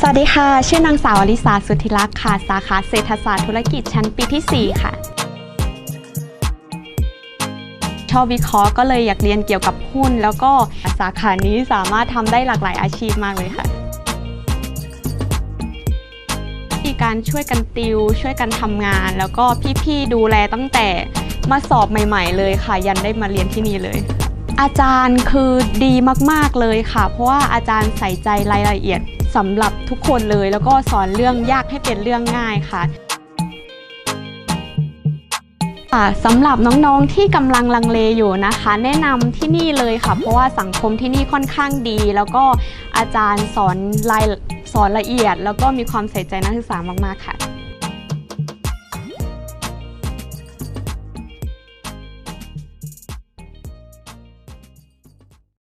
สวัสดีค่ะ ชื่อนางสาวอลิสาสุธิรักษ์ค่ะ สาขาเศรษฐศาสตร์ธุรกิจชั้นปีที่ 4 ค่ะ ชอบวิเคราะห์ก็เลยอยากเรียนเกี่ยวกับหุ้น แล้วก็สาขานี้สามารถทำได้หลากหลายอาชีพมากเลยค่ะมีการช่วยกันติว ช่วยกันทำงาน แล้วก็พี่ๆดูแลตั้งแต่มาสอบใหม่ ๆ เลยค่ะ ยันได้มาเรียนที่นี่เลย อาจารย์คือดีมากๆเลยค่ะ เพราะว่าอาจารย์ใส่ใจรายละเอียดสำหรับทุกคนเลย แล้วก็สอนเรื่องยากให้เป็นเรื่องง่ายค่ะสำหรับน้องๆที่กำลังลังเลอยู่นะคะ แนะนำที่นี่เลยค่ะ เพราะว่าสังคมที่นี่ค่อนข้างดี แล้วก็อาจารย์สอนรายสอนละเอียด แล้วก็มีความใส่ใจนักศึกษามากๆค่ะ